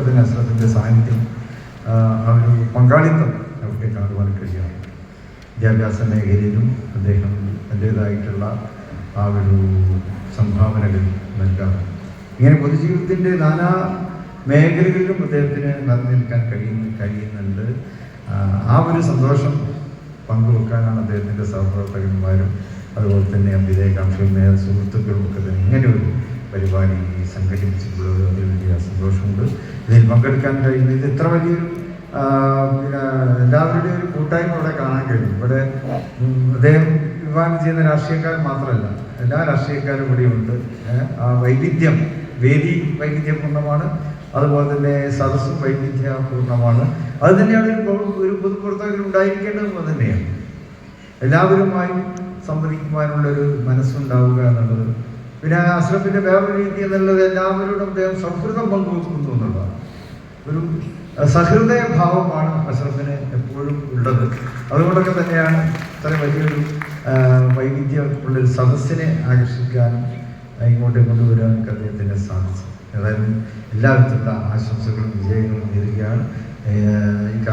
തന്നെ അസ്രത്തിന്റെ സാന്നിധ്യം ആ, ഒരു പങ്കാളിത്തം നമുക്ക് കാണുവാൻ കഴിയാം വിദ്യാഭ്യാസ മേഖലയിലും അദ്ദേഹം തന്റേതായിട്ടുള്ള ആ ഒരു സംഭാവനകൾ നൽകാം ഇങ്ങനെ പൊതുജീവിതത്തിന്റെ നാനാ മേഖലകളിലും അദ്ദേഹത്തിന് നന്ദി നിൽക്കാൻ കഴിയുന്ന കഴിയുന്നുണ്ട്. ആ, ഒരു സന്തോഷം പങ്കുവെക്കാനാണ് അദ്ദേഹത്തിന്റെ സഹപ്രവർത്തകന്മാരും അതുപോലെ തന്നെ അഭ്യുദയകാംക്ഷയുമായ സുഹൃത്തുക്കളും ഒക്കെ തന്നെ ഇങ്ങനെ ഒരു പരിപാടി സംഘടിപ്പിച്ചിട്ടുള്ളത്. അതിൽ വലിയ ഇതിൽ പങ്കെടുക്കാൻ കഴിയുന്നത് ഇത് ഇത്ര വലിയൊരു ആ, എല്ലാവരുടെയും ഒരു കൂട്ടായ്മ ഇവിടെ കാണാൻ കഴിയും. ഇവിടെ അദ്ദേഹം വിവാഹം ചെയ്യുന്ന രാഷ്ട്രീയക്കാർ മാത്രമല്ല എല്ലാ രാഷ്ട്രീയക്കാരും ഇവിടെയുണ്ട് ഉണ്ട്. ആ വൈവിധ്യം വേദി വൈവിധ്യപൂർണമാണ് അതുപോലെ തന്നെ സദസ്സും വൈവിധ്യപൂർണമാണ് അത് തന്നെയാണ് ഒരു പൊതുപ്രവർത്തകർ ഉണ്ടായിരിക്കേണ്ടത് തന്നെയാണ്. എല്ലാവരുമായും സംവദിക്കുവാനുള്ളൊരു മനസ്സുണ്ടാവുക എന്നുള്ളത്. പിന്നെ അഷ്റഫിന്റെ വേറൊരു രീതി എന്നുള്ളത് എല്ലാവരോടും അദ്ദേഹം സൗഹൃദം പങ്കുവെക്കുന്നു എന്നുള്ളതാണ്. ഒരു സഹൃദയ ഭാവമാണ് അഷ്റഫിന് എപ്പോഴും ഉള്ളത്. അതുകൊണ്ടൊക്കെ തന്നെയാണ് ഇത്ര വലിയൊരു വൈവിധ്യം ഉള്ളൊരു സദസ്സിനെ ആകർഷിക്കാനും ഇങ്ങോട്ട് കൊണ്ടുവരാനൊക്കെ അദ്ദേഹത്തിന് സാധിച്ചു ഏതായാലും എല്ലാവിധത്തിലുള്ള ആശംസകളും വിജയങ്ങളും നേരുകയാണ്. ഈ